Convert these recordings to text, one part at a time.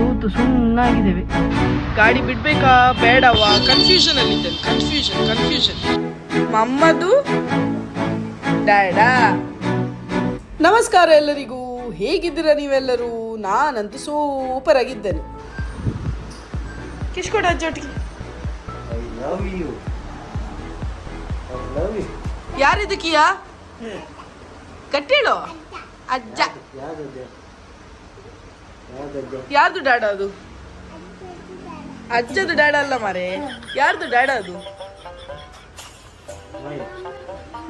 ಕೂತು ಸುಮ್ಮನಾಗಿದ್ದೇವೆ ಗಾಡಿ ಬಿಡ್ಬೇಕಾ? ಬೇಡವಾ? ಕನ್ಫ್ಯೂಷನ್ ಅಲ್ಲಿ ಕನ್ಫ್ಯೂಷನ್ ಕನ್ಫ್ಯೂಷನ್ ಮಮ್ಮದು ಡ್ಯಾಡಾ. ನಮಸ್ಕಾರ ಎಲ್ಲರಿಗೂ. ಹೇಗಿದ್ದೀರಾ ನೀವೆಲ್ಲರೂ? ನಾನಂತೂ ಸೂಪರ್ ಆಗಿದ್ದೇನೆ. ಕಿಶ್ಕೊಡ ಅಜ್ಜೊಟ್ಟಿಗೆ ಯಾರಿದ್ದು love you. I love you. ಯಾರಿದು ಕಿಯಾ? ಕಟ್ಟಿಳು. ಅಜ್ಜ? ಯಾರ್ದು ಡ್ಯಾಡ ಅದು? ಅಜ್ಜದು ಡ್ಯಾಡ ಅಲ್ಲ ಮಾರೆ. ಯಾರ್ದು ಡ್ಯಾಡ ಅದು.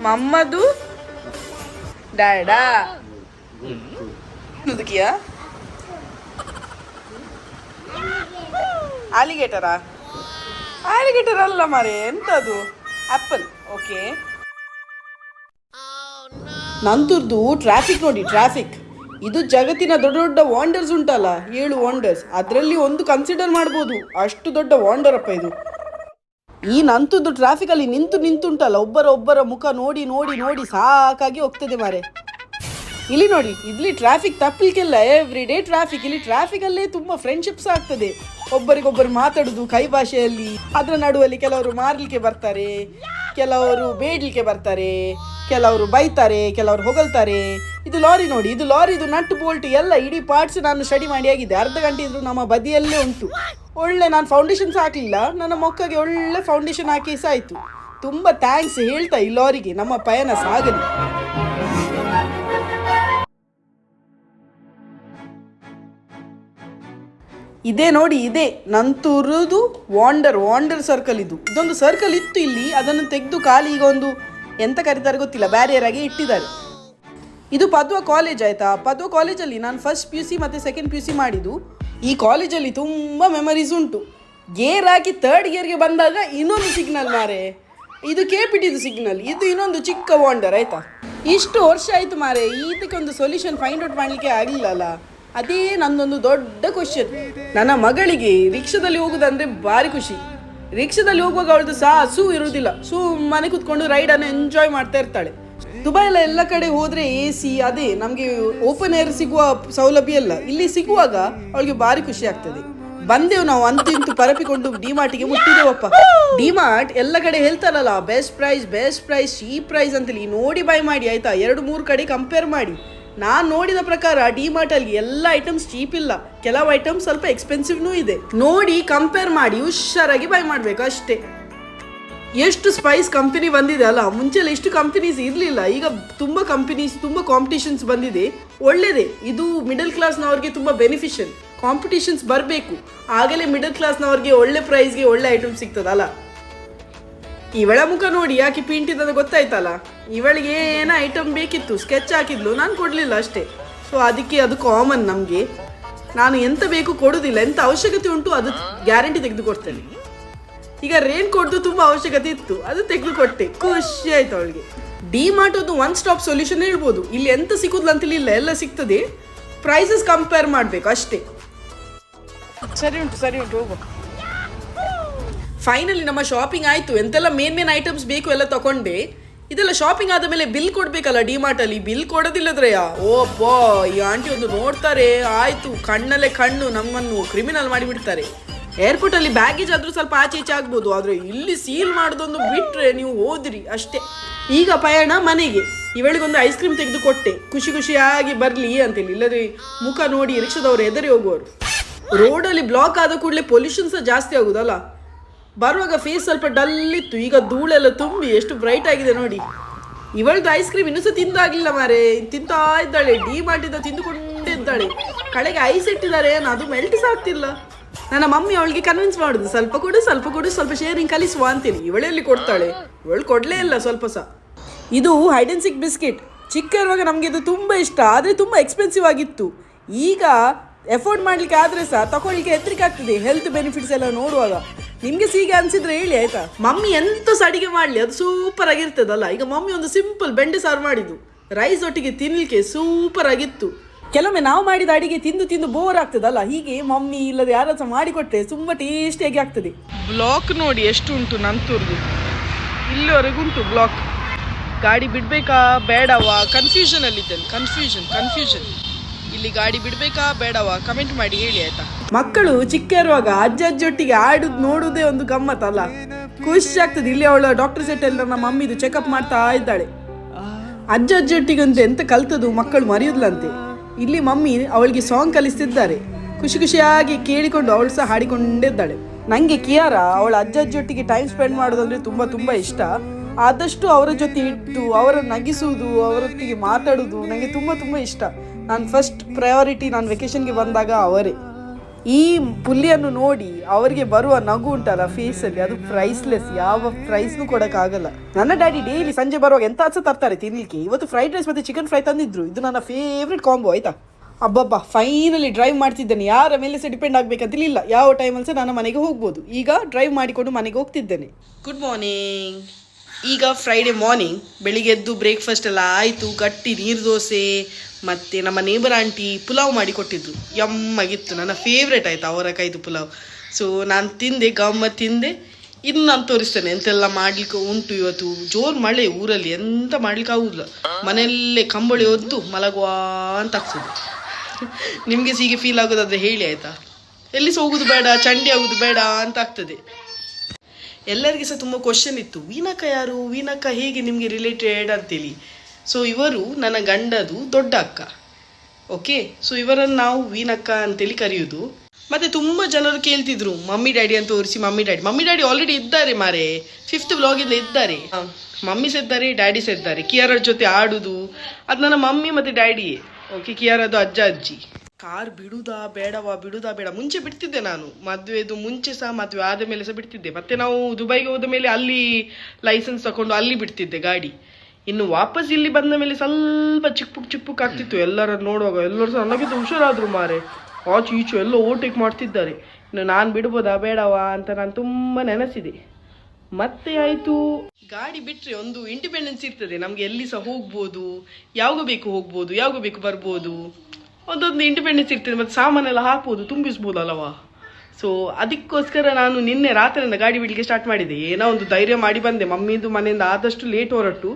ಮಮ್ಮದು ಡ್ಯಾಡಾ? ಗೊತ್ತು. ಕಿಯಾ ಆಲಿಗೇಟರಾ? ಆಲಿಗೇಟರ್ ಅಲ್ಲ ಮಾರೆ, ಎಂತದು? Apple, okay. ನಂತರದ್ದು ಟ್ರಾಫಿಕ್ ನೋಡಿ ಟ್ರಾಫಿಕ್ ಇದು ಜಗತ್ತಿನ ದೊಡ್ಡ ದೊಡ್ಡ ವಾಂಡರ್ಸ್ ಉಂಟಲ್ಲ? ಏಳು ವಾಂಡರ್ಸ್ ಅದರಲ್ಲಿ ಒಂದು ಕನ್ಸಿಡರ್ ಮಾಡ್ಬೋದು. ಅಷ್ಟು ದೊಡ್ಡ ವಾಂಡರ್ ಅಪ್ಪ ಇದು. ಈ ನಂತದ್ದು ಟ್ರಾಫಿಕ್ ಅಲ್ಲಿ ನಿಂತು ನಿಂತುಂಟಲ್ಲ? ಒಬ್ಬರ ಒಬ್ಬರ ಮುಖ ನೋಡಿ ನೋಡಿ ನೋಡಿ ಸಾಕಾಗಿ ಹೋಗ್ತದೆ ಮಾರೆ ಇಲ್ಲಿ ನೋಡಿ, ಇಲ್ಲಿ ಟ್ರಾಫಿಕ್ ತಪ್ಪಲಿಕ್ಕೆಲ್ಲ ಎವ್ರಿ ಡೇ ಟ್ರಾಫಿಕ್ ಇಲ್ಲಿ ಟ್ರಾಫಿಕ್ ಅಲ್ಲೇ ತುಂಬಾ ಫ್ರೆಂಡ್ಶಿಪ್ಸ್ ಆಗ್ತದೆ. ಒಬ್ಬರಿಗೊಬ್ಬರು ಮಾತಾಡುದು ಕೈ ಭಾಷೆಯಲ್ಲಿ, ಅದರ ನಡುವಲ್ಲಿ ಕೆಲವರು ಮಾರ್ಲಿಕ್ಕೆ ಬರ್ತಾರೆ, ಕೆಲವರು ಬೇಡ್ಲಿಕ್ಕೆ ಬರ್ತಾರೆ, ಕೆಲವರು ಬೈತಾರೆ, ಕೆಲವರು ಹೊಗಳ್ತಾರೆ. ಇದು ಲಾರಿ ನೋಡಿ, ಇದು ಲಾರಿ ಇದು ನಟ್ ಬೋಲ್ಟ್ ಎಲ್ಲ ಇಡೀ ಪಾರ್ಟ್ಸ್ ನಾನು ಸ್ಟಡಿ ಮಾಡಿ ಆಗಿದೆ. ಅರ್ಧ ಗಂಟೆ ಇದ್ರು ನಮ್ಮ ಬದಿಯಲ್ಲೇ ಉಂಟು. ಒಳ್ಳೆ ನಾನು ಫೌಂಡೇಶನ್ಸ್ ಹಾಕಲಿಲ್ಲ, ನನ್ನ ಮೊಕ್ಕಗೆ ಒಳ್ಳೆ ಫೌಂಡೇಶನ್ ಹಾಕಿ ಸಾಯ್ತು. ತುಂಬಾ ಥ್ಯಾಂಕ್ಸ್ ಹೇಳ್ತಾ ಈ ಲಾರಿಗೆ ನಮ್ಮ ಪಯಣ ಸಾಗಲಿ. ಇದೇ ನೋಡಿ, ಇದೆ. ನಂತುರುದು ವಾಂಡರ್ ವಾಂಡರ್ ಸರ್ಕಲ್ ಇದು. ಇದೊಂದು ಸರ್ಕಲ್ ಇತ್ತು ಇಲ್ಲಿ, ಅದನ್ನು ತೆಗೆದು ಖಾಲಿ ಈಗ ಒಂದು, ಎಂತ ಕರೀತಾರೆ ಗೊತ್ತಿಲ್ಲ ಬ್ಯಾರಿಯರ್ ಆಗಿ ಇಟ್ಟಿದ್ದಾರೆ. ಇದು ಪದ್ವ ಕಾಲೇಜ್ ಆಯ್ತಾ? ಪದ್ವ ಕಾಲೇಜಲ್ಲಿ ನಾನು ಫಸ್ಟ್ ಪಿ ಯು ಸಿ ಮತ್ತು ಸೆಕೆಂಡ್ ಪಿ ಯು ಸಿ ಮಾಡಿದ್ದು. ಈ ಕಾಲೇಜಲ್ಲಿ ತುಂಬ ಮೆಮರೀಸ್ ಉಂಟು. ಗೇರ್ ಹಾಕಿ ತರ್ಡ್ ಗೇರ್ಗೆ ಬಂದಾಗ ಇನ್ನೊಂದು ಸಿಗ್ನಲ್ ಮಾರೆ. ಇದು ಕೇಪಿಟ್ಟಿದ್ದು ಸಿಗ್ನಲ್ ಇದು ಇನ್ನೊಂದು ಚಿಕ್ಕ ವಾಂಡರ್ ಆಯ್ತಾ? ಇಷ್ಟು ವರ್ಷ ಆಯ್ತು ಮಾರೆ. ಇದಕ್ಕೆ ಒಂದು ಸೊಲ್ಯೂಷನ್ ಫೈಂಡ್ ಔಟ್ ಮಾಡಲಿಕ್ಕೆ ಆಗಲಿಲ್ಲಲ್ಲ ಅದೇ ನನ್ನೊಂದು ದೊಡ್ಡ ಕ್ವಶನ್ ನನ್ನ ಮಗಳಿಗೆ ರಿಕ್ಷಾದಲ್ಲಿ ಹೋಗುದಂದ್ರೆ ಭಾರಿ ಖುಷಿ. ರಿಕ್ಷಾದಲ್ಲಿ ಹೋಗುವಾಗ ಅವಳದು ಸಹ ಹಸು ಇರುವುದಿಲ್ಲ ಸುಮ್ಮನೆ ಕುತ್ಕೊಂಡು ರೈಡನ್ನು ಎಂಜಾಯ್ ಮಾಡ್ತಾ ಇರ್ತಾಳೆ. ದುಬೈ ಎಲ್ಲ ಕಡೆ ಹೋದ್ರೆ ಎ ಸಿ ಅದೇ ನಮಗೆ ಓಪನ್ ಏರ್ ಸಿಗುವ ಸೌಲಭ್ಯ ಇಲ್ಲ. ಇಲ್ಲಿ ಸಿಗುವಾಗ ಅವಳಿಗೆ ಭಾರಿ ಖುಷಿ ಆಗ್ತದೆ. ಬಂದೆವು ನಾವು ಅಂತೂ ಪರಪಿಕೊಂಡು ಡಿಮಾರ್ಟಿಗೆ ಡಿ ಡಿಮಾರ್ಟ್ ಎಲ್ಲ ಕಡೆ ಹೇಳ್ತಾರಲ್ಲ best price best price cheap price ಅಂತೇಳಿ. ನೋಡಿ ಬೈ ಮಾಡಿ, ಆಯ್ತಾ? ಎರಡು, ಮೂರು ಕಡೆ ಕಂಪೇರ್ ಮಾಡಿ. ನಾನು ನೋಡಿದ ಪ್ರಕಾರ ಡಿ ಮಾರ್ಟಲ್ಲಿ ಎಲ್ಲ ಐಟಮ್ಸ್ ಚೀಪ್ ಇಲ್ಲ. ಕೆಲವು ಐಟಮ್ಸ್ ಸ್ವಲ್ಪ ಎಕ್ಸ್ಪೆನ್ಸಿವ್ನೂ ಇದೆ. ನೋಡಿ ಕಂಪೇರ್ ಮಾಡಿ, ಹುಷಾರಾಗಿ ಬೈ ಮಾಡಬೇಕು ಅಷ್ಟೇ. ಎಷ್ಟು ಸ್ಪೈಸ್ ಕಂಪನಿ ಬಂದಿದೆ ಅಲ್ಲ ಮುಂಚೆಲ್ಲ ಎಷ್ಟು ಕಂಪನೀಸ್ ಇರಲಿಲ್ಲ. ಈಗ ತುಂಬ ಕಂಪನೀಸ್ ತುಂಬ ಕಾಂಪಿಟೇಷನ್ಸ್ ಬಂದಿದೆ. ಒಳ್ಳೆಯದೇ ಇದು ಮಿಡಲ್ ಕ್ಲಾಸ್ನವ್ರಿಗೆ ತುಂಬ ಬೆನಿಫಿಷಿಯಲ್ ಕಾಂಪಿಟೇಷನ್ಸ್ ಬರಬೇಕು. ಆಗಲೇ ಮಿಡಲ್ ಕ್ಲಾಸ್ನವ್ರಿಗೆ ಒಳ್ಳೆ ಪ್ರೈಸ್ಗೆ ಒಳ್ಳೆ ಐಟಮ್ ಸಿಗ್ತದಲ್ಲ. ಇವಳ ಮುಖ ನೋಡಿ ಯಾಕೆ ಪಿಂಟಿದ ಗೊತ್ತಾಯ್ತಲ್ಲ? ಇವಳಿಗೆ ಏನೋ ಐಟಮ್ ಬೇಕಿತ್ತು? ಸ್ಕೆಚ್ ಹಾಕಿದ್ಲು, ನಾನು ಕೊಡಲಿಲ್ಲ ಅಷ್ಟೇ. ಸೊ ಅದಕ್ಕೆ ಅದು ಕಾಮನ್ ನಮಗೆ. ನಾನು ಎಂತ ಬೇಕು ಕೊಡೋದಿಲ್ಲ, ಎಂತ ಅವಶ್ಯಕತೆ ಉಂಟು ಅದು ಗ್ಯಾರಂಟಿ ತೆಗೆದುಕೊಡ್ತೇನೆ. ಈಗ ರೇನ್ ಕೋಟ್ದು ತುಂಬಾ ಅವಶ್ಯಕತೆ ಇತ್ತು, ಅದು ತೆಗೆದು ಕೊಟ್ಟೆ ಖುಷಿ ಆಯ್ತು ಅವಳಿಗೆ. ಡಿ ಮಾರ್ಟ್ ಒಂದು ಒನ್ ಸ್ಟಾಪ್ ಸೊಲ್ಯೂಷನ್ ಹೇಳ್ಬೋದು. ಇಲ್ಲಿ ಎಂತ ಸಿಕ್ಕುದಿಲ್ಲ ಇಲ್ಲ ಎಲ್ಲ ಸಿಗ್ತದೆ ಪ್ರೈಸಸ್ ಕಂಪೇರ್ ಮಾಡಬೇಕು, ಅಷ್ಟೇ. ಸರಿ ಉಂಟು ಸರಿ ಉಂಟು, ಹೋಗುವ. ಫೈನಲಿ ನಮ್ಮ ಶಾಪಿಂಗ್ ಆಯ್ತು. ಎಂತೆಲ್ಲ ಮೇನ್ ಮೇನ್ ಐಟಮ್ಸ್ ಬೇಕು ಎಲ್ಲ ತಗೊಂಡೆ ಇದೆಲ್ಲ ಶಾಪಿಂಗ್ ಆದ ಮೇಲೆ ಬಿಲ್ ಕೊಡ್ಬೇಕಲ್ಲ ಡಿಮಾರ್ಟ್ ಅಲ್ಲಿ? ಬಿಲ್ ಕೊಡೋದಿಲ್ಲದ್ರಯ ಓ ಈ ಆಂಟಿ ಒಂದು ನೋಡ್ತಾರೆ. ಆಯ್ತು, ಕಣ್ಣಲ್ಲೇ ಕಣ್ಣು, ನಮ್ಮನ್ನು ಕ್ರಿಮಿನಲ್ ಮಾಡಿಬಿಡ್ತಾರೆ. ಏರ್ಪೋರ್ಟ್ ಅಲ್ಲಿ ಬ್ಯಾಗೇಜ್ ಆದ್ರೂ ಸ್ವಲ್ಪ ಆಚೆ ಈಚೆ ಆಗ್ಬೋದು. ಆದ್ರೆ ಇಲ್ಲಿ ಸೀಲ್ ಮಾಡೋದೊಂದು ಬಿಟ್ರೆ ನೀವು ಹೋದ್ರಿ ಅಷ್ಟೇ. ಈಗ ಪಯಣ ಮನೆಗೆ. ಇವಳಿಗೊಂದು ಐಸ್ ಕ್ರೀಮ್ ತೆಗೆದು ಕೊಟ್ಟೆ. ಖುಷಿ ಖುಷಿಯಾಗಿ ಬರ್ಲಿ ಅಂತೇಳಿ. ಇಲ್ಲದ್ರೆ ಮುಖ ನೋಡಿ ರಿಕ್ಷಾದವರು ಎದರಿ ಹೋಗುವರು ರೋಡಲ್ಲಿ ಬ್ಲಾಕ್ ಆದ ಕೂಡಲೇ ಪೊಲ್ಯೂಷನ್ ಸಹ ಜಾಸ್ತಿ ಆಗುದಲ್ಲ? ಬರುವಾಗ ಫೇಸ್ ಸ್ವಲ್ಪ ಡಲ್ ಇತ್ತು. ಈಗ ಧೂಳೆಲ್ಲ ತುಂಬಿ ಎಷ್ಟು ಬ್ರೈಟ್ ಆಗಿದೆ ನೋಡಿ. ಇವಳದು ಐಸ್ ಕ್ರೀಮ್ ಇನ್ನೂ ಸಹ ತಿಂದಾಗಿಲ್ಲ ಮಾರೆ. ತಿಂತಾ ಇದ್ದಾಳೆ ಡಿ ಮಾಡಿದ ತಿಂದುಕೊಂಡೇ ಇದ್ದಾಳೆ. ಕಡೆಗೆ ಐಸ್ ಇಟ್ಟಿದ್ದಾರೆ ಏನು? ಅದು ಮೆಲ್ಟ್ ಆಗ್ತಿಲ್ಲ. ನನ್ನ ಮಮ್ಮಿ ಅವಳಿಗೆ ಕನ್ವಿನ್ಸ್ ಮಾಡುದು, ಸ್ವಲ್ಪ ಕೊಡು ಸ್ವಲ್ಪ ಕೊಡು, ಸ್ವಲ್ಪ ಶೇರಿಂಗ್ ಕಲಿಸುವ ಅಂತೀನಿ. ಇವಳೆಲ್ಲಿ ಕೊಡ್ತಾಳೆ. ಇವಳು ಕೊಡಲೇ ಇಲ್ಲ ಸ್ವಲ್ಪ ಸಹ. ಇದು ಹೈಡ್ ಅಂಡ್ ಸಿಕ್ ಬಿಸ್ಕೆಟ್ ಚಿಕ್ಕ ಇರುವಾಗ ನಮಗೆ ಇದು ತುಂಬ ಇಷ್ಟ, ಆದರೆ ತುಂಬ ಎಕ್ಸ್ಪೆನ್ಸಿವ್ ಆಗಿತ್ತು. ಈಗ ಎಫೋರ್ಡ್ ಮಾಡಲಿಕ್ಕೆ ಆದರೆ ಸಹ ತಗೊಳ್ಳಿಕ್ಕೆ ಹೆದರಿಕೆ ಆಗ್ತದೆ. ಹೆಲ್ತ್ ಬೆನಿಫಿಟ್ಸ್ ಎಲ್ಲ ನೋಡುವಾಗ. ನಿಮ್ಗೆ ಸೀಗೆ ಅನ್ಸಿದ್ರೆ ಹೇಳಿ, ಆಯ್ತಾ? ಮಮ್ಮಿ ಎಂತ ಅಡಿಗೆ ಮಾಡ್ಲಿ, ಅದು ಸೂಪರ್ ಆಗಿರ್ತದಲ್ಲ ಈಗ ಮಮ್ಮಿ ಒಂದು ಸಿಂಪಲ್ ಬೆಂಡೆ ಸಾರು ಮಾಡಿದ್ದು. ರೈಸ್ ಒಟ್ಟಿಗೆ ತಿನ್ಲಿಕ್ಕೆ ಸೂಪರ್ ಆಗಿತ್ತು. ಕೆಲವೊಮ್ಮೆ ನಾವು ಮಾಡಿದ ಅಡಿಗೆ ತಿಂದು ತಿಂದು ಬೋರ್ ಆಗ್ತದಲ್ಲ ಹೀಗೆ ಮಮ್ಮಿ ಇಲ್ಲದೆ ಯಾರ ಸಹ ಮಾಡಿಕೊಟ್ರೆ ತುಂಬಾ ಟೇಸ್ಟಿಯಾಗಿ ಆಗ್ತದೆ. ಬ್ಲಾಕ್ ನೋಡಿ ಎಷ್ಟು ಉಂಟು ನಂತೂರ್ದು. ಇಲ್ಲಿವರೆಗೂ ಉಂಟು ಬ್ಲಾಕ್ ಗಾಡಿ ಬಿಡ್ಬೇಕಾ, ಬೇಡವಾ? ಕನ್ಫ್ಯೂಷನ್ ಅಲ್ಲಿದ್ದೇನೆ. ಕನ್ಫ್ಯೂಷನ್ ಕನ್ಫ್ಯೂಷನ್ ಇಲ್ಲಿ ಗಾಡಿ ಬಿಡ್ಬೇಕಾ ಬೇಡವಾ? ಕಮೆಂಟ್ ಮಾಡಿ ಹೇಳಿ ಆಯ್ತಾ? ಮಕ್ಕಳು ಚಿಕ್ಕ ಇರುವಾಗ ಅಜ್ಜ ಅಜ್ಜೊಟ್ಟಿಗೆ ಆಡುದು ನೋಡುದೇ ಒಂದು ಗಮ್ಮತ್ ಅಲ್ಲ. ಖುಷಿ ಆಗ್ತದೆ. ಇಲ್ಲಿ ಅವಳ ಡಾಕ್ಟರ್ ಸೆಟ್ ಎಲ್ಲ ನಮ್ಮ ಮಮ್ಮಿದು ಚೆಕಪ್ ಮಾಡ್ತಾ ಇದ್ದಾಳೆ. ಅಜ್ಜ ಅಜ್ಜೊಟ್ಟಿಗೆ ಒಂದು ಎಂತ ಕಲ್ತದು ಮಕ್ಕಳು ಮರೆಯುದ್ಲಂತೆ. ಇಲ್ಲಿ ಮಮ್ಮಿ ಅವಳಿಗೆ ಸಾಂಗ್ ಕಲಿಸ್ತಿದ್ದಾರೆ. ಖುಷಿ ಖುಷಿಯಾಗಿ ಕೇಳಿಕೊಂಡು ಅವಳು ಸಹ ಹಾಡಿಕೊಂಡಿದ್ದಾಳೆ. ನಂಗೆ ಕಿಯಾರ ಅವಳ ಅಜ್ಜ ಅಜ್ಜೊಟ್ಟಿಗೆ ಟೈಮ್ ಸ್ಪೆಂಡ್ ಮಾಡೋದಂದ್ರೆ ತುಂಬಾ ತುಂಬಾ ಇಷ್ಟ. ಆದಷ್ಟು ಅವರ ಜೊತೆ ಇಟ್ಟು ಅವರ ನಗಿಸುವುದು, ಅವರೊಟ್ಟಿಗೆ ಮಾತಾಡುದು ನನಗೆ ತುಂಬಾ ತುಂಬಾ ಇಷ್ಟ. ನಾನು ಫಸ್ಟ್ ಪ್ರಯಾರಿಟಿ ನಾನು ವೆಕೇಶನ್ಗೆ ಬಂದಾಗ ಅವರೇ. ಈ ಪುಲಿಯನ್ನು ನೋಡಿ ಅವರಿಗೆ ಬರುವ ನಗು ಉಂಟಲ್ಲ ಫೇಸಲ್ಲಿ ಅದು ಪ್ರೈಸ್ಲೆಸ್ ಯಾವ ಪ್ರೈಸ್ನು ಕೊಡೋಕ್ಕಾಗಲ್ಲ ನನ್ನ ಡ್ಯಾಡಿ ಡೈಲಿ ಸಂಜೆ ಬರುವಾಗ ಎಂತ ಹಸ ತರ್ತಾರೆ ತಿನ್ನಲಿಕ್ಕೆ ಇವತ್ತು ಫ್ರೈಡ್ ರೈಸ್ ಮತ್ತು ಚಿಕನ್ ಫ್ರೈ ತಂದಿದ್ರು. ಇದು ನನ್ನ ಫೇವ್ರೆಟ್ ಕಾಂಬೋ ಆಯ್ತಾ? ಅಬ್ಬಬ್ಬಾ ಫೈನಲಿ ಡ್ರೈವ್ ಮಾಡ್ತಿದ್ದೇನೆ. ಯಾರ ಮೇಲೆ ಸಹ ಡಿಪೆಂಡ್ ಆಗಬೇಕಂತಿಲ್ಲ ಯಾವ ಟೈಮಲ್ಲಿ ಸಹ ನಾನು ಮನೆಗೆ ಹೋಗ್ಬೋದು. ಈಗ ಡ್ರೈವ್ ಮಾಡಿಕೊಂಡು ಮನೆಗೆ ಹೋಗ್ತಿದ್ದೇನೆ. ಗುಡ್ ಮಾರ್ನಿಂಗ್ ಈಗ ಫ್ರೈಡೆ ಮಾರ್ನಿಂಗ್ ಬೆಳಿಗ್ಗೆ ಎದ್ದು ಬ್ರೇಕ್ಫಾಸ್ಟ್ ಎಲ್ಲ ಆಯಿತು, ಗಟ್ಟಿ ನೀರು ದೋಸೆ, ಮತ್ತು ನಮ್ಮ ನೇಬರ್ ಆಂಟಿ ಪುಲಾವ್ ಮಾಡಿ ಕೊಟ್ಟಿದ್ರು. ಯಮ್ಮಾಗಿತ್ತು, ನನ್ನ ಫೇವ್ರೇಟ್ ಆಯಿತು ಅವರ ಕೈದು ಪುಲಾವ್. ಸೊ ನಾನು ತಿಂದೆ ಗಮ್ಮ ತಿಂದೆ, ಇನ್ನು ನಾನು ತೋರಿಸ್ತೇನೆ ಎಂತೆಲ್ಲ ಮಾಡ್ಲಿಕ್ಕೆ ಉಂಟು ಇವತ್ತು. ಜೋರು ಮಳೆ ಊರಲ್ಲಿ, ಎಂತ ಮಾಡ್ಲಿಕ್ಕೆ ಆಗುದಿಲ್ಲ. ಮನೆಯಲ್ಲೇ ಕಂಬಳಿ ಒದ್ದು ಮಲಗುವ ಅಂತ ಆಗ್ತದೆ. ನಿಮಗೆ ಸೀಗೆ ಫೀಲ್ ಆಗೋದಾದ್ರೆ ಹೇಳಿ ಆಯಿತಾ? ಎಲ್ಲಿ ಹೋಗುದು ಬೇಡ, ಚಂಡಿ ಆಗೋದು ಬೇಡ ಅಂತ ಆಗ್ತದೆ. ಎಲ್ಲರಿಗೆ ಸಹ ತುಂಬ ಕ್ವಶನ್ ಇತ್ತು. ವೀನಕ್ಕ ಯಾರು? ವೀನಕ್ಕ ಹೇಗೆ ನಿಮಗೆ ರಿಲೇಟೆಡ್ ಅಂತೇಳಿ. ಸೊ ಇವರು ನನ್ನ ಗಂಡದು ದೊಡ್ಡ ಅಕ್ಕ. ಓಕೆ ಸೊ ಇವರನ್ನು ನಾವು ವೀನಕ್ಕ ಅಂತೇಳಿ ಕರೆಯೋದು. ಮತ್ತೆ ತುಂಬ ಜನರು ಕೇಳ್ತಿದ್ರು, ಮಮ್ಮಿ, ಡ್ಯಾಡಿ ಅಂತ ತೋರಿಸಿ, mummy, daddy. Mummy, daddy already ಇದ್ದಾರೆ ಮಾರೆ. ಫಿಫ್ತ್ ಬ್ಲಾಗಿಂದ ಇದ್ದಾರೆ. ಮಮ್ಮಿ ಇದ್ದಾರೆ, ಡ್ಯಾಡಿ ಇದ್ದಾರೆ. ಕಿಯಾರ ಜೊತೆ ಆಡುದು. ಅದು ನನ್ನ ಮಮ್ಮಿ ಮತ್ತು ಡ್ಯಾಡಿಯೇ. ಓಕೆ ಕಿಯಾರದು ಅಜ್ಜ, ಅಜ್ಜಿ. ಕಾರ್ ಬಿಡುದಾ ಬೇಡವಾ, ಬಿಡುದಾ ಬೇಡ. ಮುಂಚೆ ಬಿಡ್ತಿದ್ದೆ ನಾನು. ಮದುವೆದು ಮುಂಚೆ ಸಹ ಮದುವೆ ಆದ ಮೇಲೆ ಸಹ ಬಿಡ್ತಿದ್ದೆ. ಮತ್ತೆ ನಾವು ದುಬೈಗೆ ಹೋದ ಮೇಲೆ ಅಲ್ಲಿ ಲೈಸೆನ್ಸ್ ತಗೊಂಡು ಅಲ್ಲಿ ಬಿಡ್ತಿದ್ದೆ ಗಾಡಿ. ಇನ್ನು ವಾಪಸ್ ಇಲ್ಲಿ ಬಂದ ಮೇಲೆ ಸ್ವಲ್ಪ ಚಿಕ್ಕಪುಕ್ ಚಿಕ್ಕಪುಕ್ ಚಿಕ್ಕ ಪುಕ್ ಆಗ್ತಿತ್ತು. ಎಲ್ಲರನ್ನು ನೋಡುವಾಗ ಎಲ್ಲರೂ ಸಹ ನನಗಿಂತ ಹುಷಾರಾದ್ರು ಮಾರೆ. ಆಚು ಈಚು ಎಲ್ಲ ಓವರ್ಟೇಕ್ ಮಾಡ್ತಿದ್ದಾರೆ. ಇನ್ನು ನಾನು ಬಿಡ್ಬೋದಾ, ಬೇಡವಾ ಅಂತ ನಾನು ತುಂಬ ನೆನೆಸಿದೆ. ಮತ್ತೆ ಆಯಿತು. ಗಾಡಿ ಬಿಟ್ಟರೆ ಒಂದು ಇಂಡಿಪೆಂಡೆನ್ಸ್ ಇರ್ತದೆ. ನಮಗೆ ಎಲ್ಲಿ ಸಹ ಹೋಗ್ಬೋದು, ಯಾವಾಗ ಬೇಕು ಹೋಗ್ಬೋದು, ಯಾವಾಗ ಬೇಕು ಬರ್ಬೋದು? ಒಂದೊಂದು ಇಂಡಿಪೆಂಡೆನ್ಸ್ ಇರ್ತದೆ, ಮತ್ತು ಸಾಮಾನೆಲ್ಲ ಹಾಕ್ಬೋದು ತುಂಬಿಸ್ಬೋದು ಅಲ್ಲವಾ ಸೊ ಅದಕ್ಕೋಸ್ಕರ ನಾನು ನಿನ್ನೆ ರಾತ್ರಿಯಿಂದ ಗಾಡಿ ಬಿಡಲಿಕ್ಕೆ ಸ್ಟಾರ್ಟ್ ಮಾಡಿದೆ. ಏನೋ ಒಂದು ಧೈರ್ಯ ಮಾಡಿ ಬಂದೆ. ಮಮ್ಮಿದು ಮನೆಯಿಂದ ಆದಷ್ಟು ಲೇಟ್ ಹೊರಟು.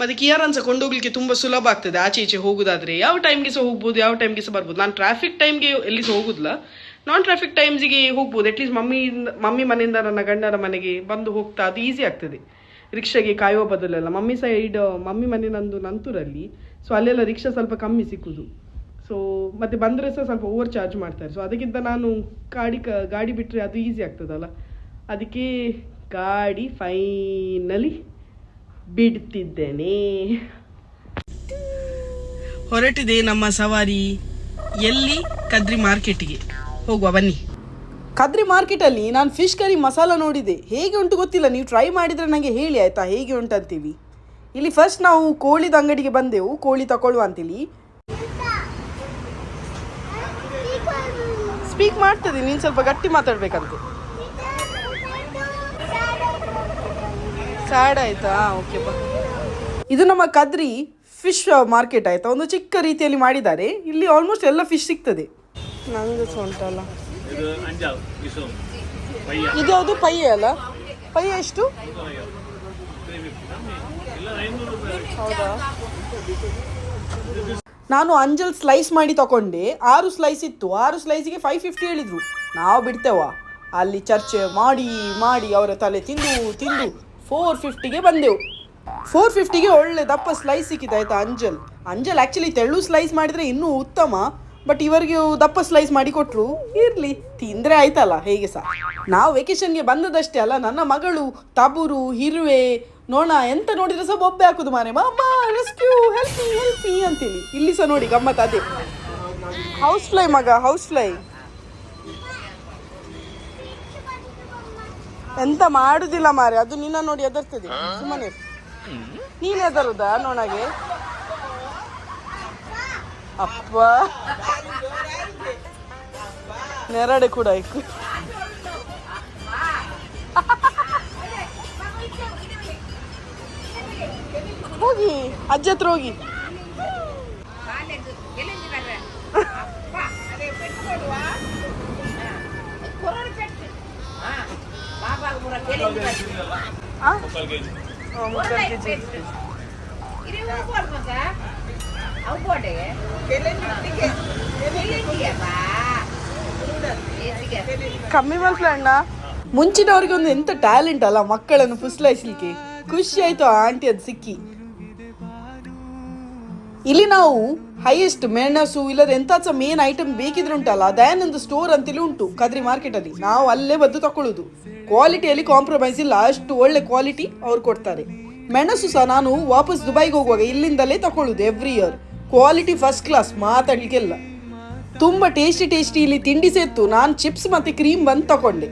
ಮತ್ತು ಕಿಯರ್ ಅನ್ಸ ಕೊಂಡೋಗ್ಲಿಕ್ಕೆ ತುಂಬ ಸುಲಭ ಆಗ್ತದೆ. ಆಚೆ ಈಚೆ ಹೋಗೋದಾದ್ರೆ ಯಾವ ಟೈಮ್ಗೆ ಸಹ ಹೋಗ್ಬೋದು, ಯಾವ ಟೈಮ್ಗೆ ಸಹ ಬರ್ಬೋದು. ನಾನು ಟ್ರಾಫಿಕ್ ಟೈಮ್ಗೆ ಎಲ್ಲಿ ಸಹ ಹೋಗುದಿಲ್ಲ. ನಾನ್ ಟ್ರಾಫಿಕ್ ಟೈಮ್ಸಿಗೆ ಹೋಗ್ಬೋದು. ಅಟ್ಲೀಸ್ಟ್ ಮಮ್ಮಿಯಿಂದ ಮಮ್ಮಿ ಮನೆಯಿಂದ ನನ್ನ ಗಂಡನ ಮನೆಗೆ ಬಂದು ಹೋಗ್ತಾ ಅದು ಈಸಿ ಆಗ್ತದೆ. ರಿಕ್ಷಾಗೆ ಕಾಯುವ ಬದಲೆಲ್ಲ. ಮಮ್ಮಿ ಸೈಡ್ ಮಮ್ಮಿ ಮನೆ ನಂದು ನಂತೂರಲ್ಲಿ. ಸೊ ಅಲ್ಲೆಲ್ಲ ರಿಕ್ಷಾ ಸ್ವಲ್ಪ ಕಮ್ಮಿ ಸಿಕ್ಕುದು. ಸೊ ಮತ್ತೆ ಬಂದರೆ ಸಹ ಸ್ವಲ್ಪ ಓವರ್ ಚಾರ್ಜ್ ಮಾಡ್ತಾರೆ. ಸೊ ಅದಕ್ಕಿಂತ ನಾನು ಗಾಡಿ ಕ, ಗಾಡಿ ಬಿಟ್ಟರೆ ಅದು ಈಸಿ ಆಗ್ತದಲ್ಲ? ಅದಕ್ಕೆ ಗಾಡಿ ಫೈನಲಿ ಬಿಡ್ತಿದ್ದೇನೆ. ಹೊರಟಿದೆ ನಮ್ಮ ಸವಾರಿ. ಎಲ್ಲಿ? ಕದ್ರಿ ಮಾರ್ಕೆಟಿಗೆ ಹೋಗುವ, ಬನ್ನಿ. ಕದ್ರಿ ಮಾರ್ಕೆಟಲ್ಲಿ ನಾನು ಫಿಶ್ ಕರಿ ಮಸಾಲ ನೋಡಿದೆ. ಹೇಗೆ ಉಂಟು ಗೊತ್ತಿಲ್ಲ. ನೀವು ಟ್ರೈ ಮಾಡಿದರೆ ನನಗೆ ಹೇಳಿ, ಆಯಿತಾ? ಹೇಗೆ ಉಂಟಂತೀವಿ? ಇಲ್ಲಿ ಫಸ್ಟ್ ನಾವು ಕೋಳಿದ ಅಂಗಡಿಗೆ ಬಂದೆವು. ಕೋಳಿ ತಗೊಳ್ಳುವ ಅಂತೇಳಿ ಸ್ಪೀಕ್ ಮಾಡ್ತದೆ, ನೀನು ಸ್ವಲ್ಪ ಗಟ್ಟಿ ಮಾತಾಡ್ಬೇಕಂತ. ಸ್ಯಾಡ್ ಆಯ್ತಾ? ಓಕೆ ಇದು ನಮ್ಮ ಕದ್ರಿ ಫಿಶ್ ಮಾರ್ಕೆಟ್ ಆಯ್ತಾ? ಒಂದು ಚಿಕ್ಕ ರೀತಿಯಲ್ಲಿ ಮಾಡಿದ್ದಾರೆ. ಇಲ್ಲಿ ಆಲ್ಮೋಸ್ಟ್ ಎಲ್ಲ ಫಿಶ್ ಸಿಗ್ತದೆ. ನಂಗೆ ಸಹ ಉಂಟಲ್ಲ ಇದು ಯಾವುದು? ಪಯ್ಯ ಅಲ್ಲ? ಪಯ್ಯ ಎಷ್ಟು? ಹೌದಾ? ನಾನು ಅಂಜಲ್ ಸ್ಲೈಸ್ ಮಾಡಿ ತಗೊಂಡೆ ಆರು ಸ್ಲೈಸ್ ಇತ್ತು. ಆರು ಸ್ಲೈಸಿಗೆ ಫೈವ್ ಫಿಫ್ಟಿ ಹೇಳಿದ್ರು. ನಾವು ಬಿಡ್ತೇವ ಅಲ್ಲಿ ಚರ್ಚೆ ಮಾಡಿ ಮಾಡಿ ಅವರ ತಲೆ ತಿಂದು ತಿಂದು ಫೋರ್ ಫಿಫ್ಟಿಗೆ ಬಂದೆವು. ಫೋರ್ ಫಿಫ್ಟಿಗೆ ಒಳ್ಳೆ ದಪ್ಪ ಸ್ಲೈಸ್ ಸಿಕ್ಕಿತ್ತು ಆಯ್ತಾ ಅಂಜಲ್? ಅಂಜಲ್ ಆ್ಯಕ್ಚುಲಿ ತೆಳ್ಳು ಸ್ಲೈಸ್ ಮಾಡಿದರೆ ಇನ್ನೂ ಉತ್ತಮ ಬಟ್ ಇವರಿಗೆ ದಪ್ಪ ಸ್ಲೈಸ್ ಮಾಡಿ ಕೊಟ್ಟರು ಇರಲಿ, ತಿಂದರೆ ಆಯ್ತಲ್ಲ, ಹೇಗೆ ಸಹ ನಾವು ವೆಕೇಶನ್ಗೆ ಬಂದದಷ್ಟೇ ಅಲ್ಲ, ನನ್ನ ಮಗಳು ತಬುರು, ಹಿರುವೆ ನೋಣ ಎಂತ ನೋಡಿದ್ರೆ ಸಹ ಬೊಬ್ಬೆ ಹಾಕುದು ಮಾರೆ. ಮಾಮ rescue help me help me ಅಂತೇಳಿ. ಇಲ್ಲಿ ಸಹ ನೋಡಿ, ಗಮ್ಮತ್ ಅದೇ. ಹೌಸ್ ಫ್ಲೈ ಮಗ ಹೌಸ್ ಫ್ಲೈ ಎಂತ ಮಾಡುದಿಲ್ಲ ಮಾರೆ, ಅದು ನಿನ್ನ ನೋಡಿ ಎದರ್ತದೆ ಸುಮ್ಮನೆ. ನೀನ್ ಎದರುದಾ ನೋಣಗೆ? ಅಪ್ಪ. ನೆರಡೆ ಕೂಡ ಇಕ್ಕು ಅಜ್ಜ ಹತ್ರ ಹೋಗಿ ಆ? ಮುಕ್ಕಾಲು ಕೆಜಿ ಆ, ಮುಕ್ಕಾಲು ಕೆಜಿ. ಕಮ್ಮಿ ಅಣ್ಣ ಮುಂಚಿನವ್ರಿಗೆ ಒಂದು ಎಂತ ಟ್ಯಾಲೆಂಟ್ ಅಲ್ಲ ಮಕ್ಕಳನ್ನು ಫುಸ್ಲಾಯಿಸ್ಲಿಕ್ಕೆ ಖುಷಿ ಆಯ್ತು ಆ ಆಂಟಿ ಅದು ಸಿಕ್ಕಿ ಇಲ್ಲಿ ನಾವು ಹೈಯೆಸ್ಟ್ ಮೆಣಸು ಇಲ್ಲದ ಎಂತ ಮೇನ್ ಐಟಮ್ ಬೇಕಿದ್ರೆ ಉಂಟಲ್ಲ, ದಯಾನಂದ ಸ್ಟೋರ್ ಅಂತೇಳಿ ಉಂಟು, ಕದ್ರಿ ಮಾರ್ಕೆಟ್ ಅಲ್ಲಿ. ನಾವು ಅಲ್ಲೇ ಬಂದು ತಕೊಳ್ಳೋದು. ಕ್ವಾಲಿಟಿಯಲ್ಲಿ ಕಾಂಪ್ರಮೈಸ್ ಇಲ್ಲ, ಅಷ್ಟು ಒಳ್ಳೆ ಕ್ವಾಲಿಟಿ ಅವ್ರು ಕೊಡ್ತಾರೆ. ಮೆಣಸು ಸಹ ನಾನು ವಾಪಸ್ ದುಬೈಗೆ ಹೋಗುವಾಗ ಇಲ್ಲಿಂದಲೇ ತಕೊಳ್ಳೋದು every year quality first class ಮಾತಾಡ್ಲಿಕ್ಕೆಲ್ಲ. ತುಂಬಾ ಟೇಸ್ಟಿ ಟೇಸ್ಟಿ ಇಲ್ಲಿ ತಿಂಡಿ ಸೇತ್ತು ನಾನು ಚಿಪ್ಸ್ ಮತ್ತೆ ಕ್ರೀಮ್ ಬಂದು ತಕೊಂಡೆ.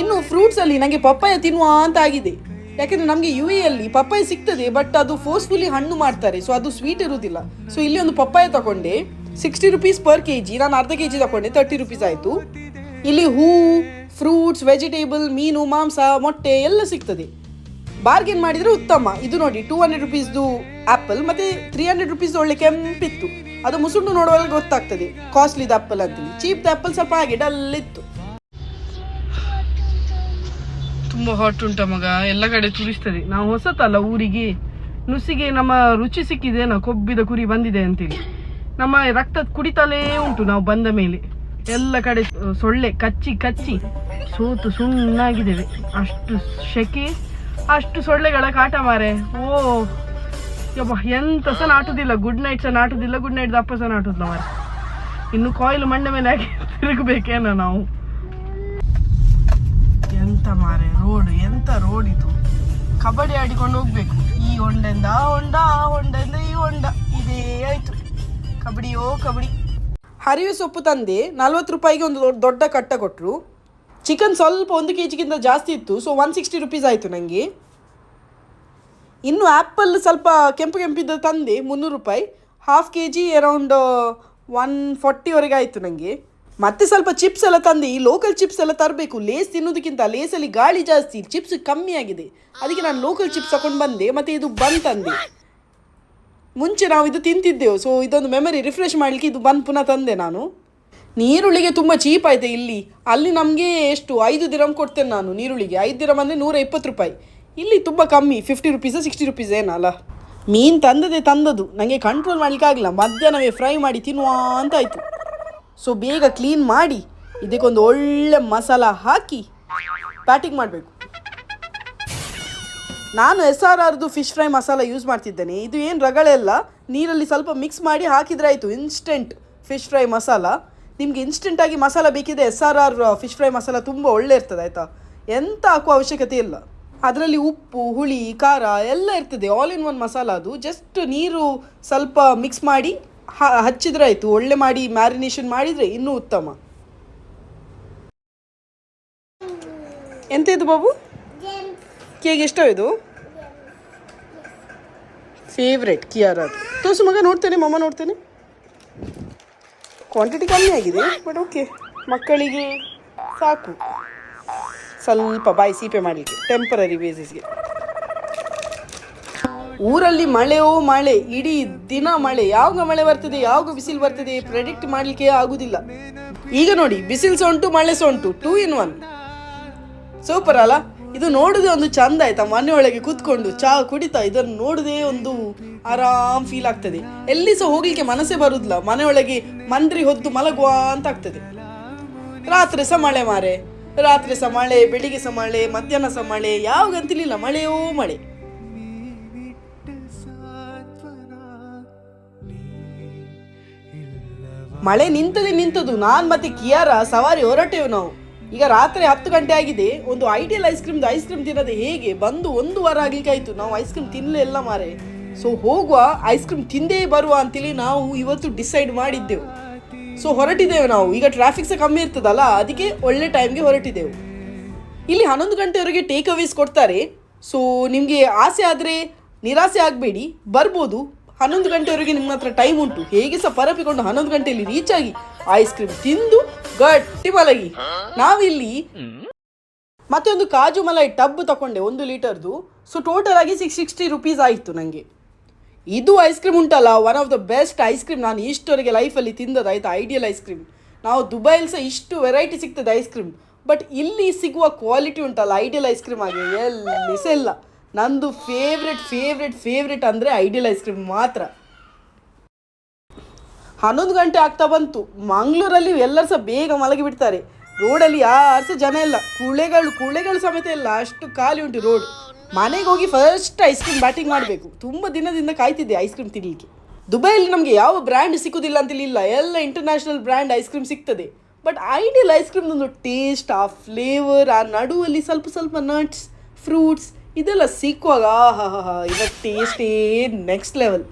ಇನ್ನು ಫ್ರೂಟ್ಸ್ ಅಲ್ಲಿ ನನಗೆ ಪಪ್ಪಾಯ ತಿನ್ನುವ ಅಂತ ಆಗಿದೆ. ಯಾಕಂದ್ರೆ ನಮಗೆ ಯು ಎಲ್ಲಿ ಪಪ್ಪಾಯ ಸಿಗ್ತದೆ ಬಟ್ ಅದು ಫೋರ್ಸ್ಫುಲಿ ಹಣ್ಣು ಮಾಡ್ತಾರೆ ಸೊ ಅದು ಸ್ವೀಟ್ ಇರುವುದಿಲ್ಲ ಸೊ ಇಲ್ಲಿ ಒಂದು ಪಪ್ಪಾಯ ತಗೊಂಡೆ sixty rupees per K G ನಾನು ಅರ್ಧ ಕೆ ಜಿ ತಗೊಂಡೆ ತರ್ಟಿ ರುಪೀಸ್ ಆಯಿತು. ಇಲ್ಲಿ ಹೂ ಫ್ರೂಟ್ಸ್ ವೆಜಿಟೇಬಲ್ ಮೀನು, ಮಾಂಸ, ಮೊಟ್ಟೆ ಎಲ್ಲ ಸಿಗ್ತದೆ. ಬಾರ್ಗೇನ್ ಮಾಡಿದರೆ ಉತ್ತಮ. ಇದು ನೋಡಿ ಟೂ ಹಂಡ್ರೆಡ್ ರುಪೀಸ್ದು ಆ್ಯಪಲ್ ಮತ್ತೆ ತ್ರೀ ಹಂಡ್ರೆಡ್ ರುಪೀಸ್ ಒಳ್ಳೆ ಕೆಂಪಿತ್ತು. ಅದು ಮುಸುಂಡು ನೋಡುವಾಗ ಗೊತ್ತಾಗ್ತದೆ. ಕಾಸ್ಟ್ಲಿದ ಆ್ಯಪಲ್ ಅಂತೇಳಿ ಚೀಪ್ ಆ್ಯಪಲ್ ಸ್ವಲ್ಪ ಹಾಗೆ ಡಲ್ ಇತ್ತು. ತುಂಬ ಹಾಟ್ ಉಂಟ ಮಗ. ಎಲ್ಲ ಕಡೆ ತುರಿಸ್ತದೆ ನಾವು ಹೊಸತಲ್ಲ ಊರಿಗೆ. ನುಸಿಗೆ ನಮ್ಮ ರುಚಿ ಸಿಕ್ಕಿದೆ ನಾ ಕೊಬ್ಬಿದ ಕುರಿ ಬಂದಿದೆ ಅಂತೇಳಿ. ನಮ್ಮ ರಕ್ತ ಕುಡಿತಲೇ ಉಂಟು ನಾವು ಬಂದ ಮೇಲೆ. ಎಲ್ಲ ಕಡೆ ಸೊಳ್ಳೆ, ಕಚ್ಚಿ ಕಚ್ಚಿ. ಸೋತು ಸುಣ್ಣಾಗಿದ್ದೇವೆ. ಅಷ್ಟು ಶೆಕೆ, ಅಷ್ಟು ಸೊಳ್ಳೆಗಳ ಕಾಟ ಮಾರೆ. ಓ, ಯಬ್ಬ, ಎಂತ ಸಹ ನಾಟುದಿಲ್ಲ. ಗುಡ್ ನೈಟ್ ಸಹ ನಾಟುದಿಲ್ಲ. ಗುಡ್ ನೈಟ್ ದಪ್ಪ ಸಹ ನಾಟುದಿಲ್ಲ ಮಾರೆ. ಇನ್ನು ಕಾಯಿಲ್ ಮಂಡೆ ಮೇಲೆ ಹಾಕಿ ತಿರುಗಬೇಕೇನೋ ನಾವು ಎಂತ ಮಾರೆ ರೋಡ್ ಎಂತ ರೋಡ್ ಇದು? ಕಬಡ್ಡಿ ಆಡಿಕೊಂಡು ಹೋಗ್ಬೇಕು. ಈ ಹೊಂಡೆಂದ ಆ ಹೊಂಡ, ಆ ಹೊಂಡೆಂದ ಈ ಹೊಂಡ. ಇದೇ ಆಯ್ತು. ಕಬಡ್ಡಿಯೋ ಕಬಡ್ಡಿ. ಹರಿವೆ ಸೊಪ್ಪು ತಂದೆ ನಲ್ವತ್ತು ರೂಪಾಯಿಗೆ ಒಂದು ದೊಡ್ಡ ಕಟ್ಟ ಕೊಟ್ಟರು ಚಿಕನ್ ಸ್ವಲ್ಪ ಒಂದು ಕೆ ಜಿಗಿಂತ ಜಾಸ್ತಿ ಇತ್ತು ಸೊ ಒನ್ ಸಿಕ್ಸ್ಟಿ ರುಪೀಸ್ ಆಯಿತು ನನಗೆ ಇನ್ನು ಆ್ಯಪಲ್ ಸ್ವಲ್ಪ ಕೆಂಪು ಕೆಂಪಿದ್ದ ತಂದೆ ಮುನ್ನೂರು ರೂಪಾಯಿ. Half K G around one ಫಾರ್ಟಿವರೆಗೆ ಆಯಿತು ನನಗೆ ಮತ್ತೆ ಸ್ವಲ್ಪ ಚಿಪ್ಸ್ ಎಲ್ಲ ತಂದೆ, ಈ ಲೋಕಲ್ ಚಿಪ್ಸ್ ಎಲ್ಲ ತರಬೇಕು. ಲೇಸ್ ತಿನ್ನೋದಕ್ಕಿಂತ ಲೇಸಲ್ಲಿ ಗಾಳಿ ಜಾಸ್ತಿ ಚಿಪ್ಸ್ ಕಮ್ಮಿ ಆಗಿದೆ. ಅದಕ್ಕೆ ನಾನು ಲೋಕಲ್ ಚಿಪ್ಸ್ ತಗೊಂಡು ಬಂದೆ, ಮತ್ತು ಇದು ಬನ್ ತಂದೆ ಮುಂಚೆ ನಾವು ಇದು ತಿಂತಿದ್ದೆವು ಸೊ ಇದೊಂದು ಮೆಮರಿ ರಿಫ್ರೆಶ್ ಮಾಡಲಿಕ್ಕೆ ಇದು ಬಂದು ಪುನಃ ತಂದೆ ನಾನು. ನೀರುಳ್ಳಿಗೆ ತುಂಬ ಚೀಪ್ ಆಯಿತು ಇಲ್ಲಿ. ಅಲ್ಲಿ ನಮಗೆ ಎಷ್ಟು, ಐದು ದಿರಮ್ ಕೊಡ್ತೇನೆ ನಾನು ನೀರುಳ್ಳಿಗೆ. ಐದು ದಿರಮ್ ಅಂದರೆ ನೂರ ಇಪ್ಪತ್ತು ರೂಪಾಯಿ. ಇಲ್ಲಿ ತುಂಬ ಕಮ್ಮಿ ಫಿಫ್ಟಿ ರುಪೀಸ ಸಿಕ್ಸ್ಟಿ ರುಪೀಸ್ ಏನಲ್ಲ ಮೀನು ತಂದದೆ ತಂದದು ನನಗೆ ಕಂಟ್ರೋಲ್ ಮಾಡಲಿಕ್ಕಾಗಲ್ಲ ಮಧ್ಯಾಹ್ನವೇ ಫ್ರೈ ಮಾಡಿ ತಿನ್ನುವ ಅಂತ ಆಯಿತು. ಸೊ ಬೇಗ ಕ್ಲೀನ್ ಮಾಡಿ, ಇದಕ್ಕೊಂದು ಒಳ್ಳೆ ಮಸಾಲ ಹಾಕಿ ಪ್ಯಾಟಿಂಗ್ ಮಾಡಬೇಕು. ನಾನು ಎಸ್ ಆರ್ ಆರ್ದು ಫಿಶ್ ಫ್ರೈ ಮಸಾಲ ಯೂಸ್ ಮಾಡ್ತಿದ್ದೇನೆ. ಇದು ಏನು ರಗಳೆ ಅಲ್ಲ, ನೀರಲ್ಲಿ ಸ್ವಲ್ಪ ಮಿಕ್ಸ್ ಮಾಡಿ ಹಾಕಿದರೆ ಆಯಿತು ಇನ್ಸ್ಟೆಂಟ್ ಫಿಶ್ ಫ್ರೈ ಮಸಾಲ. ನಿಮಗೆ ಇನ್ಸ್ಟೆಂಟಾಗಿ ಮಸಾಲ ಬೇಕಿದೆ S R R fish fry masala ತುಂಬ ಒಳ್ಳೆ ಇರ್ತದೆ, ಆಯಿತಾ? ಎಂತ ಹಾಕುವ ಅವಶ್ಯಕತೆ ಇಲ್ಲ. ಅದರಲ್ಲಿ ಉಪ್ಪು, ಹುಳಿ, ಖಾರ ಎಲ್ಲ ಇರ್ತದೆ ಆಲ್ ಇನ್ ಒನ್ ಮಸಾಲ ಅದು. ಜಸ್ಟ್ ನೀರು ಸ್ವಲ್ಪ ಮಿಕ್ಸ್ ಮಾಡಿ ಹಚ್ಚಿದ್ರೆ ಆಯಿತು, ಒಳ್ಳೆ ಮಾಡಿ ಮ್ಯಾರಿನೇಷನ್ ಮಾಡಿದರೆ ಇನ್ನೂ ಉತ್ತಮ. ಎಂತ ಇದು ಬಾಬು? ಕೇಕ್ ಎಷ್ಟೋ ಇದು? ಫೇವ್ರೆಟ್ ಕಿಯರ್ ತೋರ್ಸು ಮಗ, ನೋಡ್ತೇನೆ ಮಮ್ಮ ನೋಡ್ತೇನೆ. ಕ್ವಾಂಟಿಟಿ ಕಮ್ಮಿ ಆಗಿದೆ ಬಟ್ ಓಕೆ ಮಕ್ಕಳಿಗೆ ಸಾಕು. ಸ್ವಲ್ಪ ಬಾಯಿ ಸೀಪೆ ಮಾಡಲಿಕ್ಕೆ ಟೆಂಪರರಿ ಬೇಸಿಸ್ಗೆ ಊರಲ್ಲಿ ಮಳೆಯೋ ಮಳೆ, ಇಡೀ ದಿನ ಮಳೆ. ಯಾವಾಗ ಮಳೆ ಬರ್ತದೆ, ಯಾವಾಗ ಬಿಸಿಲು ಬರ್ತದೆ ಪ್ರೆಡಿಕ್ಟ್ ಮಾಡಲಿಕ್ಕೆ ಆಗುದಿಲ್ಲ. ಈಗ ನೋಡಿ, ಬಿಸಿಲು ಸಹ ಉಂಟು ಮಳೆ ಸಹ ಟೂ ಇನ್ ಒನ್ ಸೂಪರ್ ಅಲ್ಲ? ಇದು ನೋಡುದೇ ಒಂದು ಚಂದ ಆಯ್ತಾ? ಮನೆಯೊಳಗೆ ಕೂತ್ಕೊಂಡು ಚಹಾ ಕುಡಿತಾ ಇದನ್ನು ನೋಡುದೇ ಒಂದು ಆರಾಮ್ ಫೀಲ್ ಆಗ್ತದೆ. ಎಲ್ಲಿ ಸಹ ಹೋಗ್ಲಿಕ್ಕೆ ಮನಸ್ಸೇ ಬರುದಿಲ್ಲ. ಮನೆಯೊಳಗೆ ಮಂದ್ರಿ ಹೊದ್ದು ಮಲಗುವ ಅಂತ ಆಗ್ತದೆ. ರಾತ್ರಿ ಸಹ ಮಳೆ ಮಾರೆ. ರಾತ್ರಿ ಸಹ ಮಳೆ, ಬೆಳಿಗ್ಗೆ ಸಹ ಮಳೆ, ಮಧ್ಯಾಹ್ನ ಸಹ ಮಳೆ ಯಾವಾಗಂತಿಲಿಲ್ಲ ಮಳೆಯೋ ಮಳೆ. ಮಳೆ ನಿಂತದೆ ನಿಂತದು, ನಾನ್ ಮತ್ತೆ ಕಿಯಾರ ಸವಾರಿ ಹೊರಟೆವು ನಾವು. ಈಗ ರಾತ್ರಿ ಹತ್ತು ಗಂಟೆ ಆಗಿದೆ, ಒಂದು ಐಡಿಯಲ್ ಐಸ್ ಕ್ರೀಮ್ದು ಐಸ್ ಕ್ರೀಮ್ ತಿನ್ನೋದು ಹೇಗೆ? ಬಂದು ಒಂದು ವಾರ ಆಗ್ಲಿಕ್ಕಾಯ್ತು ನಾವು ಐಸ್ ಕ್ರೀಮ್ ತಿನ್ನಲೇ ಇಲ್ಲ ಮಾರೆ. ಸೊ ಹೋಗುವ, ಐಸ್ ಕ್ರೀಮ್ ತಿಂದೇ ಬರುವ ಅಂತೇಳಿ ನಾವು ಇವತ್ತು ಡಿಸೈಡ್ ಮಾಡಿದ್ದೆವು. ಸೊ ಹೊರಟಿದ್ದೇವೆ ನಾವು. ಈಗ ಟ್ರಾಫಿಕ್ ಸಹ ಕಮ್ಮಿ ಇರ್ತದಲ್ಲ, ಅದಕ್ಕೆ ಒಳ್ಳೆ ಟೈಮ್ಗೆ ಹೊರಟಿದ್ದೆವು. ಇಲ್ಲಿ ಹನ್ನೊಂದು ಗಂಟೆವರೆಗೆ ಟೇಕ್ ಅವೇಸ್ ಕೊಡ್ತಾರೆ. ಸೊ ನಿಮಗೆ ಆಸೆ ಆದರೆ ನಿರಾಸೆ ಆಗಬೇಡಿ, ಬರ್ಬೋದು. ಹನ್ನೊಂದು ಗಂಟೆವರೆಗೆ ನಿಮ್ಮ ಹತ್ರ ಟೈಮ್ ಉಂಟು. ಹೇಗೆ ಸಹ ಪರಪಿಕೊಂಡು ಹನ್ನೊಂದು ಗಂಟೆಯಲ್ಲಿ ರೀಚ್ ಆಗಿ ಐಸ್ ಕ್ರೀಮ್ ತಿಂದು ಗಟ್ಟಿ ಮಲಗಿ. ನಾವಿಲ್ಲಿ ಮತ್ತೆ ಒಂದು ಕಾಜು ಮಲೈ ಟಬ್ ತಗೊಂಡೆ ಒಂದು ಲೀಟರ್ದು. ಸೊ ಟೋಟಲ್ ಆಗಿ ಸಿಕ್ಸ್ ಸಿಕ್ಸ್ಟಿ ರುಪೀಸ್ ಆಯಿತು ನನಗೆ ಇದು ಐಸ್ ಕ್ರೀಮ್ ಉಂಟಲ್ಲ one of the best ice cream ನಾನು ಇಷ್ಟವರೆಗೆ ಲೈಫಲ್ಲಿ ತಿಂದದ್ದು ಆಯ್ತಾ ಐಡಿಯಲ್ ಐಸ್ ಕ್ರೀಮ್ ನಾವು ದುಬೈಲಿ ಸಹ ಇಷ್ಟು ವೆರೈಟಿ ಸಿಗ್ತದೆ ಐಸ್ ಕ್ರೀಮ್ ಬಟ್ ಇಲ್ಲಿ ಸಿಗುವ ಕ್ವಾಲಿಟಿ ಉಂಟಲ್ಲ ಐಡಿಯಲ್ ಐಸ್ ಕ್ರೀಮ್ ಆಗಿ ಎಲ್ಲಿ ಸಹ ಇಲ್ಲ. ನಂದು ಫೇವ್ರೆಟ್ ಫೇವ್ರೆಟ್ ಫೇವ್ರೆಟ್ ಅಂದರೆ ಐಡಿಯಲ್ ಐಸ್ ಕ್ರೀಮ್ ಮಾತ್ರ. ಹನ್ನೊಂದು ಗಂಟೆ ಆಗ್ತಾ ಬಂತು. ಮಂಗಳೂರಲ್ಲಿ ಎಲ್ಲರೂ ಸಹ ಬೇಗ ಮಲಗಿ ಬಿಡ್ತಾರೆ. ರೋಡಲ್ಲಿ ಯಾರು ಸಹ ಜನ ಇಲ್ಲ. ಕುಳೆಗಳು ಕುಳೆಗಳು ಸಮೇತ ಇಲ್ಲ. ಅಷ್ಟು ಖಾಲಿ ಉಂಟು ರೋಡ್. ಮನೆಗೆ ಹೋಗಿ ಫಸ್ಟ್ ಐಸ್ ಕ್ರೀಮ್ ಬ್ಯಾಟಿಂಗ್ ಮಾಡಬೇಕು. ತುಂಬ ದಿನದಿಂದ ಕಾಯ್ತಿದ್ದೆ ಐಸ್ ಕ್ರೀಮ್ ತಿನ್ನಲಿಕ್ಕೆ ದುಬೈಯಲ್ಲಿ ನಮಗೆ ಯಾವ ಬ್ರ್ಯಾಂಡ್ ಸಿಕ್ಕುದಿಲ್ಲ ಅಂತಲಿಲ್ಲ ಎಲ್ಲ ಇಂಟರ್ನ್ಯಾಷನಲ್ ಬ್ರ್ಯಾಂಡ್ ಐಸ್ ಕ್ರೀಮ್ ಸಿಗ್ತದೆ. ಬಟ್ ಐಡಿಯಲ್ ಐಸ್ ಕ್ರೀಮ್ದೊಂದು ಟೇಸ್ಟ್ ಆ ಫ್ಲೇವರ್ ಆ ನಡುವಲ್ಲಿ ಸ್ವಲ್ಪ ಸ್ವಲ್ಪ ನಟ್ಸ್ ಫ್ರೂಟ್ಸ್ ಇದೆಲ್ಲ ಸಿಕ್ಕುವಾಗ ಆಹಾಹಾ ಹಾ ಟೇಸ್ಟೇ ನೆಕ್ಸ್ಟ್ ಲೆವೆಲ್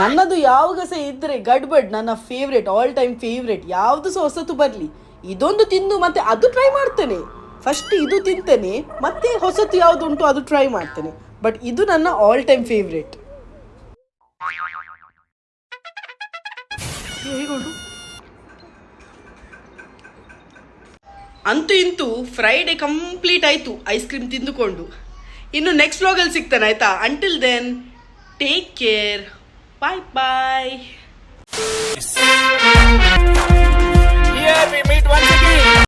ನನ್ನದು ಯಾವಾಗ ಸಹ ಇದ್ರೆ ಗಡ್ಬಡ್, ನನ್ನ ಫೇವ್ರೇಟ್ ಆಲ್ ಟೈಮ್ ಫೇವ್ರೇಟ್ ಯಾವುದು ಸಹ ಹೊಸತು ಬರಲಿ. ಇದೊಂದು ತಿಂದು ಮತ್ತೆ ಅದು ಟ್ರೈ ಮಾಡ್ತೇನೆ. ಫಸ್ಟ್ ಇದು ತಿಂತೇನೆ, ಮತ್ತೆ ಹೊಸತು ಯಾವುದು ಉಂಟು ಅದು ಟ್ರೈ ಮಾಡ್ತೇನೆ. ಬಟ್ ಇದು ನನ್ನ ಆಲ್ ಟೈಮ್ ಫೇವ್ರೇಟ್ ಅಂತೂ ಇಂತೂ ಫ್ರೈಡೇ ಕಂಪ್ಲೀಟ್ ಆಯಿತು ಐಸ್ ಕ್ರೀಮ್ ತಿಂದುಕೊಂಡು. ಇನ್ನು ನೆಕ್ಸ್ಟ್ ವ್ಲಾಗಲ್ಲಿ ಸಿಗ್ತಾನೆ, ಆಯಿತಾ? Until then take care bye bye Here we meet once.